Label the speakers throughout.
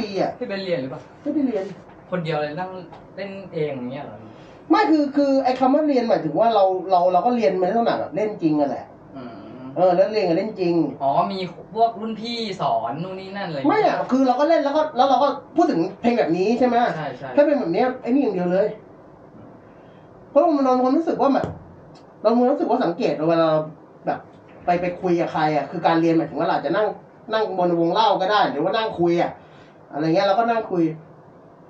Speaker 1: ปีอะ
Speaker 2: พี่เป็นเรียนหรือเปล่า
Speaker 1: ไม่ได้เรียน
Speaker 2: คนเดียวเลยนั่งเล่นเองอย่างเงี้ยเหรอ
Speaker 1: ไม่คือคือไอ้คำว่าเรียนหมายถึงว่าเราเราเราก็เรียนมาลักษณะแบบเล่นจริงอะแหละ
Speaker 2: อืม
Speaker 1: เออแล้วเรียนกับเล่นจริง
Speaker 2: อ๋อมีพวกรุ่นพี่สอนนู่นนี่นั่นอะไรอย่าง
Speaker 1: ไม่
Speaker 2: เงี้ย
Speaker 1: อะคือเราก็เล่นแล้วก็แล้วเราก็พูดถึงเพลงแบบนี้ใช่ไหม
Speaker 2: ใช่ใช่
Speaker 1: ถ้าเป็นแบบเนี้ยไอ้นี่อย่างเดียวเลย เพราะมันเราความรู้สึกว่าแบบเรามีความรู้สึกว่าสังเกตเวลาเราแบบ ไปไปคุยกับใครอะคือการเรียนหมายถึงว่าเราอาจจะนั่งนั่งบนวงเล่าก็ได้ หรือว่านั่งคุยอะ อะไรเงี้ยเราก็นั่งคุย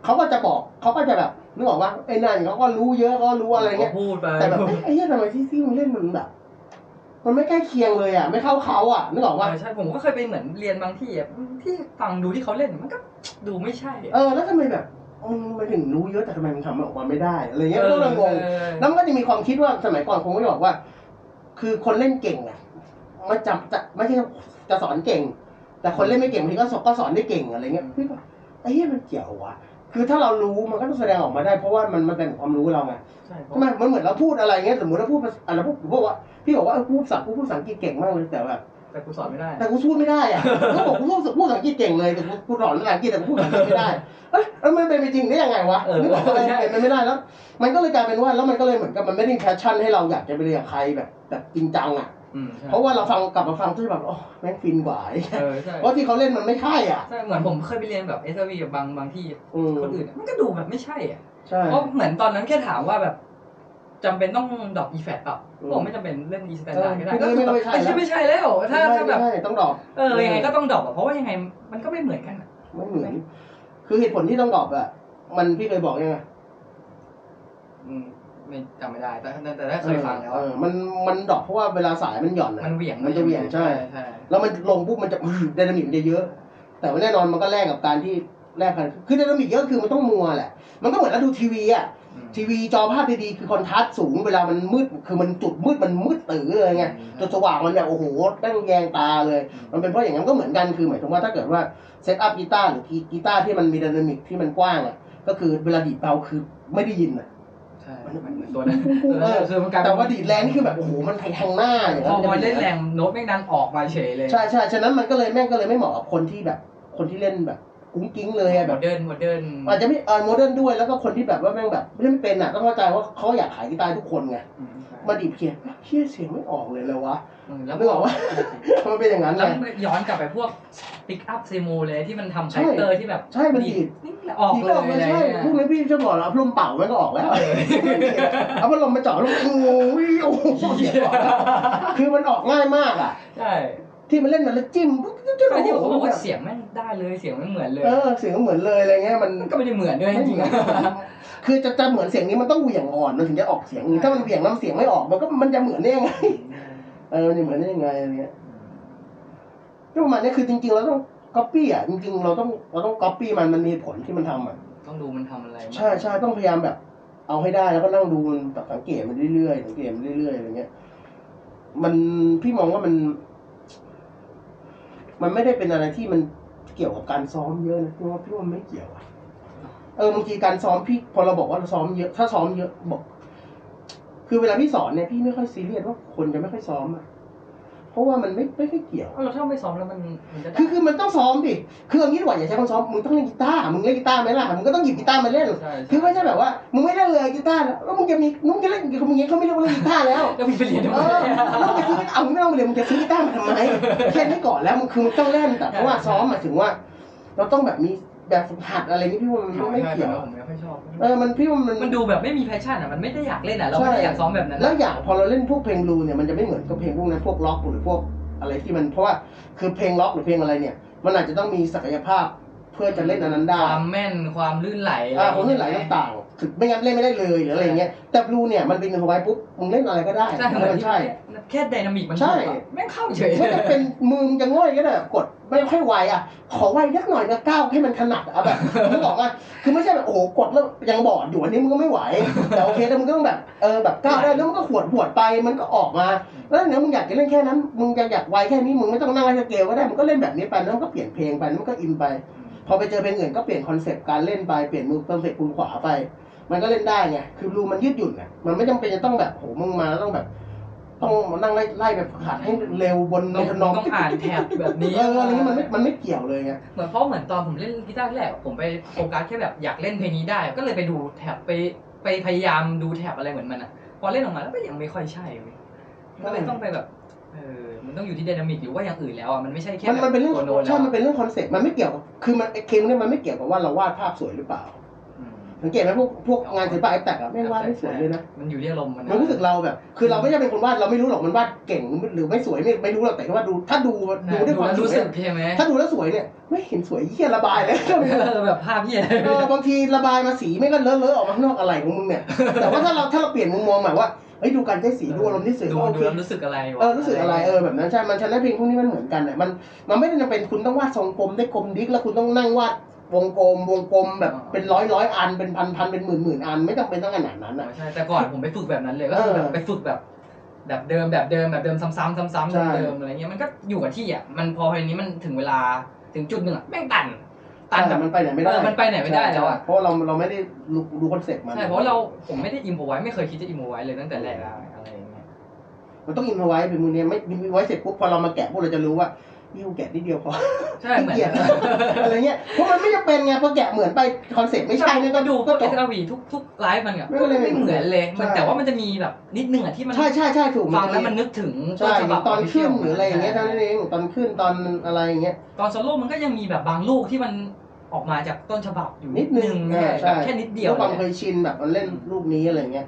Speaker 1: เขาก็จะบอกเขาก็จะแบบนึกออกว่าไอ้นั่นเขาก็รู้เยอะเขาก็รู้อะไรเงี้ย
Speaker 2: พูดไป
Speaker 1: แต่แบบเอ้ยไอ้เหี้ยทำไมที่ที่มึงเล่นมันแบบมันไม่ใกล้เคียงเลยอะ ไม่เข้าเขาอะนึกออกว่า
Speaker 2: เออใช่ผมก็เคยไปเหมือนเรียนบางที่อะที่ฟังดูที่เขาเล่นมันก็ดูไม่ใช่อะ
Speaker 1: เออแล้วทำไมแบบมึงไปถึงรู้เยอะแต่ทำไมมึงทำมันออกมาไม่ได้อะไรเงี้ยก็เลยงง
Speaker 2: เออ
Speaker 1: แล้วมันก็จะมีความคิดว่าสมัยก่อนคงไม่บอกว่า คือคนเล่นเก่งอะมันจำจะไม่ใช่จะสอนเก่ง แต่คนเล่นไม่เก่งบางทีก็สอนก็สอนได้เก่งอะไรเงี้ยพี่ก็ไอ้เหี้ยมันเกี่ยววะคือถ้าเรารู้มันก็ต้องแสดงออกมาได้เพราะว่ามันมันเป็นความรู้เราไง
Speaker 2: ใช่เพราะ
Speaker 1: ทำไมมันเหมือนเราพูดอะไรเงี้ยสมมติเราพูดภาษาอะไรพูดผมบอกว่าพี่บอกว่าเออกูพูดภาษากูพูดภาษาอังกฤษเก่งมากเลยแต่แบบ
Speaker 2: แต่กูสอนไม่ได้
Speaker 1: แต่กูพูดไม่ได้อะเขาบอกกูพูดพูดภาษาอังกฤษเก่งเลยแต่กูกูสอนภาษาอังกฤษแต่กูพูดภาษาอังกฤษไม่ได้เอ้ยแล้วมันเป็นไปจริงได้ยังไงวะ
Speaker 2: เออ
Speaker 1: นึกออกปะ
Speaker 2: ใช่
Speaker 1: เป็นไปไม่ได้แล้ว มันก็เลยกลายเป็นว่าแล้วมันก็เลยเหมือนกับมันไม่ได้แพชชั่นให้เราอยากจะไปเรียนกับใครแบบแบบจริงจังอะ
Speaker 2: อืมใช่
Speaker 1: เพราะว่าเราฟังกลับมาฟังที่แบบโอ้แม่งฟินกว่าไอ้เหี้ย
Speaker 2: เออใช่
Speaker 1: เพราะที่เขาเล่นมันไม่ใช่อะ
Speaker 2: ใช่เหมือนผมเคยไปเรียนแบบเอสวีบางบางที่
Speaker 1: อืม
Speaker 2: คนอื่นอะมันก็ดูแบบไม่ใช่อะ
Speaker 1: ใช่
Speaker 2: เพราะเหมือนตอนนั้นแค่ถามว่าแบบจำเป็นต้องดรอปอีแฟตเปล่า
Speaker 1: อืม
Speaker 2: บอกไม่จำเป็นเล่นอีสแตนดาร์ดก็ได้
Speaker 1: เออ
Speaker 2: ก็คือแบบ
Speaker 1: ไม่ใช่
Speaker 2: ไอ้ที่ไม่ใช่แล้วถ้าถ้าแบบ
Speaker 1: ไม่ใช่ต้องดรอป
Speaker 2: เออยังไงก็ต้องดรอปอะเพราะว่ายังไงมันก็ไม่เหมือนกันอะ
Speaker 1: ไม่เหมือน คือเหตุผลที่ต้องดรอปอะ มันพี่เคยบอกยังไง
Speaker 2: อืม ไม่จำไม่ได้แต่แต่แต่ถ้าเคยฟังแล้ว
Speaker 1: เอ
Speaker 2: อะ
Speaker 1: อมันมันดรอปเพราะว่าเวลาสายมันหย่อนอะ
Speaker 2: มันเหวี่ยง
Speaker 1: มันจะเหวี่ยงใช่
Speaker 2: ใช่
Speaker 1: แล้วมันลงปุ๊บมันจะไดนามิกมันจะเยอะ แต่ว่าแน่นอนมันก็แลกกับการที่แลกกันคือไดนามิกเยอะคือมันต้องมัวแหละ มันก็เหมือนเราดูทีวีอะ
Speaker 2: อืม
Speaker 1: ทีวีจอภาพดีๆคือคอนทราสต์สูงเวลามันมืดคือมันจุดมืดมันมืดตื้อเลยไงจุดสว่างมันเนี่ยโอ้โหตั้งแยงตาเลย มันเป็นเพราะอย่างนั้นก็เหมือนกันคือหมายถึงว่าถ้าเกิดว่าเซตอัพกีตาร์หรือกีตาร์ที่มันมีไดนามิกที่มันกว้างอะก็คือเวลาดีดเบาคือไม่ได้ยินอะ
Speaker 2: ใช่มันเหมือนตัวนั้น
Speaker 1: เออ
Speaker 2: คือมันกลายเป็
Speaker 1: แต่
Speaker 2: น
Speaker 1: ว่าดีดแรงนี่คือแบบโอ้โหมันแทงหน้าอย่าง
Speaker 2: พ
Speaker 1: นั้
Speaker 2: อน
Speaker 1: จะ
Speaker 2: มัน
Speaker 1: ป็
Speaker 2: เล่น
Speaker 1: อย่าง
Speaker 2: แรงโน้ตไม่ดันออกมาเฉยเลย
Speaker 1: ใช่ใช่ฉะนั้นมันก็เลยแม่งก็เลยไม่เหมาะกับคนที่แบบคนที่เล่นแบบ กุ้งกิ้งเลยอะ
Speaker 2: โม
Speaker 1: แบบ
Speaker 2: เดิร์นโมเดิร์น
Speaker 1: อาจจะไม่เออโมเดิร์นด้วยแล้วก็คนที่แบบว่าแม่งแบบไม่ได้ไม่เป็นอะต้องเข้าใจว่าเขาอยากขายกีตาร์ทุกคนไง
Speaker 2: อืมใช่
Speaker 1: มาดีดเพียงเชี่ยเสียงไม่ออกเลยเลยวะ
Speaker 2: อืมแล้ว
Speaker 1: นึกออกว่า มันเป็นอย่างนั้น
Speaker 2: แล้ว
Speaker 1: ไง
Speaker 2: ย้อนกลับไปพวกปิกอัพเซมูเลยที่มันทำ
Speaker 1: ใช่
Speaker 2: คาแรคเตอร์ที่แบบ
Speaker 1: ใช่มันดีด
Speaker 2: นี่ออก
Speaker 1: ดีด
Speaker 2: เล
Speaker 1: ก็
Speaker 2: ย
Speaker 1: ออกไม่
Speaker 2: อะไร
Speaker 1: ใช่
Speaker 2: เงี้ย
Speaker 1: พวกนี้พี่จะบอกแล้วพัดลมเป่ามันก็ออกแล้วเอาพัดลมมาเจาะลูกโอ้ยโอ้โหเสียงออกแล้วคือมันออกง่ายมากอะ
Speaker 2: ใช่
Speaker 1: ที่มันเล่นมันแล้วจิ้มปุ๊บจุ๊บจุ๊บ
Speaker 2: แต่ที่
Speaker 1: โอ้
Speaker 2: เขา
Speaker 1: โห
Speaker 2: บอกว่าเสียงแม่งได้เลยเสียงไม่เหมือนเลย
Speaker 1: เออเสียงเหมือนเลยอะไรเงี้ยมัน
Speaker 2: มันก็ไม่ได้เหมือนด้วยจริงๆอะ
Speaker 1: คือจะจะเหมือนเสียงนี้มันต้องเหวี่ยงอ่อนมันถึงจะออกเสียงถ้ามันเหวี่ยงน้ำเสียงไม่ออกมันก็มันจะเหมือนได้ยังไงเออมันจะเหมือนได้ยังไงอะไรเงี้ยก็ประมาณนี้คือจริงๆเราต้องก๊อปปี้อะจริงๆเราต้องเราต้องก๊อปปี้มันมันมีผลที่มันทำอะ
Speaker 2: ต้องดูมันทำอะไร
Speaker 1: ใช่ใช่ต้องพยายามแบบ เอาให้ได้แล้วก็นั่งดูมันแบบสังเกตมันเรื่อยๆสังเกตมันเรื่อยๆอะไรเงี้ย มันพี่มองว่ามัน มันไม่ได้เป็นอะไรที่มันเกี่ยวกับการซ้อมเยอะนะพี่ว่าพี่ว่าไม่เกี่ยวอะเออบางทีการซ้อมพี่พอเราบอกว่าเราซ้อมเยอะ ถ้าซ้อมเยอะบอก คือเวลาพี่สอนเนี่ยพี่ไม่ค่อยซีเรียสว่าคนจะไม่ค่อยซ้อมอะ เพราะว่ามันไม่ไม่ค่อยเกี่ยว
Speaker 2: เราถ้าไม่ซ้อมแล้วมันมันจะได้
Speaker 1: คือคือมันต้องซ้อมดิคือเอางี้ดีกว่าอย่าใช้คำซ้อมมึงต้องเล่นกีตาร์มึงเล่นกีตาร์ไหมล่ะมึงก็ต้องหยิบกีตาร์มาเล่น
Speaker 2: ใช่
Speaker 1: คือไม่ใช่แบบว่ามึงไม่เล่นเลยกีตาร์แล้วแล้วมึงจะมีมึงจะเล่นมึงอย่างงี้เขาไม่เรียกว่าเล่นกีตาร์แล้ว
Speaker 2: แล้วมีไปเรียนทำ
Speaker 1: เอ
Speaker 2: ไม
Speaker 1: อแล้วมึงจะซื้อเอามึงไม่ต้องไปเรียนมึงจะซื้อกีตาร์มาทำไมแค่นี้ก่อนแล้วมึงคือมึงต้องเล่นแต่เพราะว่าซ้อมหมายถึงว่า เราต้องแบบมี แบบฝึกหัดอะไรนี้พี่ว่ามันไม่เกี่ยว
Speaker 2: ผมไม่ค่อยชอบ
Speaker 1: เออมันพี่ว่ามัน
Speaker 2: มันดูแบบไม่มีแพชชั่นอะมันไม่ได้อยากเล่นอะเราไม่ได้อยากซ้อมแบบนั้น
Speaker 1: แล้วอย่างพอเราเล่นพวกเพลงบลูเนี่ยมันจะไม่เหมือนกับเพลงพวกนั้นพวกล็อกหรือพวกอะไรที่มันเพราะว่าคือเพลงล็อกหรือเพลงอะไรเนี่ย มันอาจจะต้องมีศักยภาพเพื่อจะเล่นอันนั้น
Speaker 2: ค
Speaker 1: ได้
Speaker 2: วามแม่นความลื่นไหล
Speaker 1: อ่าผมเล่นหลายต่างๆ ถึงไม่งั้นเล่นไม่ได้เลยหรืออะไรเงี้ยแต่บลูเนี่ยมันเป็นเอาไว้ปุ๊บมึงเล่นอะไรก็ได้
Speaker 2: ใช่เหมือน
Speaker 1: มัน
Speaker 2: ที่
Speaker 1: ใช่
Speaker 2: แค่ไดนามิกมัน
Speaker 1: ใช่
Speaker 2: ถูกอะแม่งเข้าเฉย
Speaker 1: ไม่จะเป็นมือมึงจะง่อยก็ได้แบบกดไม่ค่อยไวอะ ขอไวยักหน่อยนะก้าวให้มันถนัดอะแบบมึงบอกว่าคือไม่ใช่แบบโอ้โหกดแล้วยังบอดอยู่อันนี้มึงก็ไม่ไหว แต่โอเคแต่มึงก็ต้องแบบเออแบบก้าวได้แล้วมันก็ขวดขวดไปมันก็ออกมา แล้วเนี่ยมึงอยากจะเล่นแค่นั้น มึงจะอยากไวแค่นี้มึงไม่ต้องนั่งไล่สเกลก็ได้มึงก็เล่นแบบนี้ไปแล้วมันก็เปลี่ยนเพลงไปแล้วมันก็อินไปพอไปเจอเพลงอื่นก็เปลี่ยนคอนเซปต์การเล่นไปเปลี่ยนมือเพอร์เฟกต์คุณขวาไป มันก็เล่นได้ไงคือรูมันยืดหยุ่นอะมันไม่จำเป็นจะต้องแบบโหมึงมาแล้วต้องแบบ ต้องมานั่งไล่ไล่แบบหัดให้เร็วบน
Speaker 2: ต้อง
Speaker 1: ทำนอง
Speaker 2: ต้องอ่านแท็บแบบนี้
Speaker 1: เอออะไรนี้มันไม่มันไม่เกี่ยวเลยไง
Speaker 2: เหมือนเพราะเหมือนตอนผมเล่นกีตาร์แรกผมไปโฟกัสแค่แบบอยากเล่นเพลงนี้ได้ ก็เลยไปดูแท็บไปไปพยายามดูแท็บอะไรเหมือนมันอะพอเล่นออกมาแล้วก็ยังไม่ค่อยใช่เว้ยก็เลยต้องไปแบบเออมันต้องอยู่ที่ไดนามิกหรือว่าอย่างอื่นแล้วอะมันไม่ใช่แค่
Speaker 1: มัน
Speaker 2: แบบ
Speaker 1: มันเป็นเรื่อง
Speaker 2: ตัวโน้ต
Speaker 1: ใช่
Speaker 2: แล้ว
Speaker 1: มันเป็นเรื่องคอนเซ็ปต์ มันไม่เกี่ยวกับคือมันไอ้เคมเนี่ยมันไม่เกี่ยวกับว่าเราวาดภาพสวยหรือเปล่า
Speaker 2: อืม
Speaker 1: สังเกตไหมพวกพวกงานศิลปะไอ้แตกอะไม่งวาดไม่สวยเลยนะ
Speaker 2: มันอยู่ที่อารมณ์มัน
Speaker 1: มันรู้สึกเราแบบ คือเราไม่ใช่เป็นคนวาดเราไม่รู้หรอกมันวาดเก่งหรือไม่สวยไม่ไม่รู้หรอกแต่ว่าดู ถ้าดูดูด้วยความ
Speaker 2: รู้
Speaker 1: ส
Speaker 2: สึ
Speaker 1: วย
Speaker 2: กใช่ไหม
Speaker 1: ถ้าดูแล้วสวยเนี่ยไม่เห็นสวยเหี้ยระบายเลยก็ไม่รู้
Speaker 2: เออแบบภาพเหี้ย
Speaker 1: เออบางทีระบายมาสีไม่ก็เลอะเลอะออกมาข้างนอกอะไรของมึงเนี่ยแต่ว่าถ้าเราถ้าเราเปลี่ยนมุมมองใหม่ว่าเฮ้ยดูการใช้สีดูอารมณ์ที่สื่อ
Speaker 2: ดู
Speaker 1: ว่าโอ
Speaker 2: ดู
Speaker 1: เค
Speaker 2: แล้วรู้สึกอะไรวะ
Speaker 1: เออรู้สึกอะไรเออแบบนั้นใช่ มันฉะนั้นเพลงพวกนี้มันเหมือนกันเนี่ยมันมันไม่ได้จำเป็นคุณต้องวาดทรงกลมได้กลมดิ๊กแล้วคุณต้องนั่งวาด วงกลมวงกลมแบบเป็นร้อยร้อยอันเป็นพันพันเป็นหมื่นหมื่นอันไม่จำเป็นต้องขนาดนั้นอะ
Speaker 2: ใช่แต่ก่อนผมไปฝึกแบบนั้นเลยก็คือแบบ
Speaker 1: เออ
Speaker 2: ไปฝึกแบบแบบเดิมแบบเดิมแบบเดิมซ้ำๆซ้ำๆ
Speaker 1: ใช่
Speaker 2: เดิมๆอะไรเงี้ยมันก็อยู่กับที่อะมันพอเพลงนี้มันถึงเวลาถึงจุดหนึ่งอะแม่งตันตัน
Speaker 1: ใช่
Speaker 2: แบบ
Speaker 1: มันไปไหนไม่ได้
Speaker 2: เออมันไปไหนไม่ได้แล้วอะ
Speaker 1: ใช่เพราะเราเราไม่ได้รู้ดูคอนเซ็ปต์มัน
Speaker 2: ใช่เพราะเราผมไม่ได้อิมพอไว้ไม่เคยคิดจะอิมพอไว้เลยตั้งแต่แรกอะอะไรอย่างเงี้ย
Speaker 1: มันต้องอินพอไว้เป็นมือเนี้ยไม่อินไว้เสร็จปุ๊บพอเรามาแกะพวกเราจะรู้ว่า นี่กูแกะนิดเดียวพอ
Speaker 2: ใช่เหมือน
Speaker 1: เกลียดอะไรเงี้ยเพราะมันไม่จำเป็นไงพอแกะเหมือนไปคอนเซ็ปต์ไม่ใช่เนี่ยก็
Speaker 2: ดู
Speaker 1: ก็
Speaker 2: ก็
Speaker 1: จ
Speaker 2: เอบสอาวีทุกทุกไลฟ์มันอะ
Speaker 1: ไม่ก็เลยไม่
Speaker 2: ไม่เหมือนเลยมัน
Speaker 1: ใช่
Speaker 2: แต่ว่ามันจะมีแบบนิดนึงอะที่มัน
Speaker 1: ใช่ใช่ใช่ถูก
Speaker 2: ฟังแล้ว
Speaker 1: จะ
Speaker 2: มันนึกถึง
Speaker 1: ใช่
Speaker 2: ฉบับ
Speaker 1: ตอนขึ้น
Speaker 2: official
Speaker 1: หรืออะไรอย่างเงี้ยเท่านั้นเองตอนขึ้นตอนอะไรอย่างเงี้ย
Speaker 2: ตอนโซโล่มันก็ยังมีแบบบางลูกที่มันออกมาจากต้นฉบับอยู่
Speaker 1: นิดนึง
Speaker 2: แค่
Speaker 1: อ่า
Speaker 2: แบ
Speaker 1: ใช่
Speaker 2: บแค่นิดเดียว
Speaker 1: ด้วยความ
Speaker 2: เล
Speaker 1: เค
Speaker 2: ย
Speaker 1: ยชินแบบมันเล่นลูกนี้อะไรเงี้ย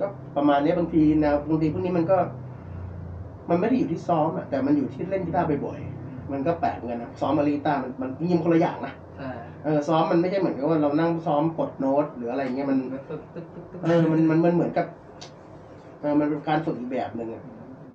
Speaker 1: ก็ประมาณนี้บางทีแนวบางทีพวกนี้มันก็ มันไม่ได้อยู่ที่ซ้อมอะแต่มันอยู่ที่เล่นกีตาร์บ่อยๆมันก็แปลกเหมือนกันนะซ้อมมารีตาร์มันมันยิงคนละอย่างนะ
Speaker 2: ใช่
Speaker 1: เออซ้อมมันไม่ใช่เหมือนกับว่าเรานั่งซ้อมกดโน้ตหรืออะไรเงี้ยมัน
Speaker 2: ปึ๊บปึ๊บปึ๊บปึ๊บ
Speaker 1: เออมันมันมันเหมือนกับเออมันเป็นการฝึกอีกแบบหนึ่งอะ
Speaker 2: อืม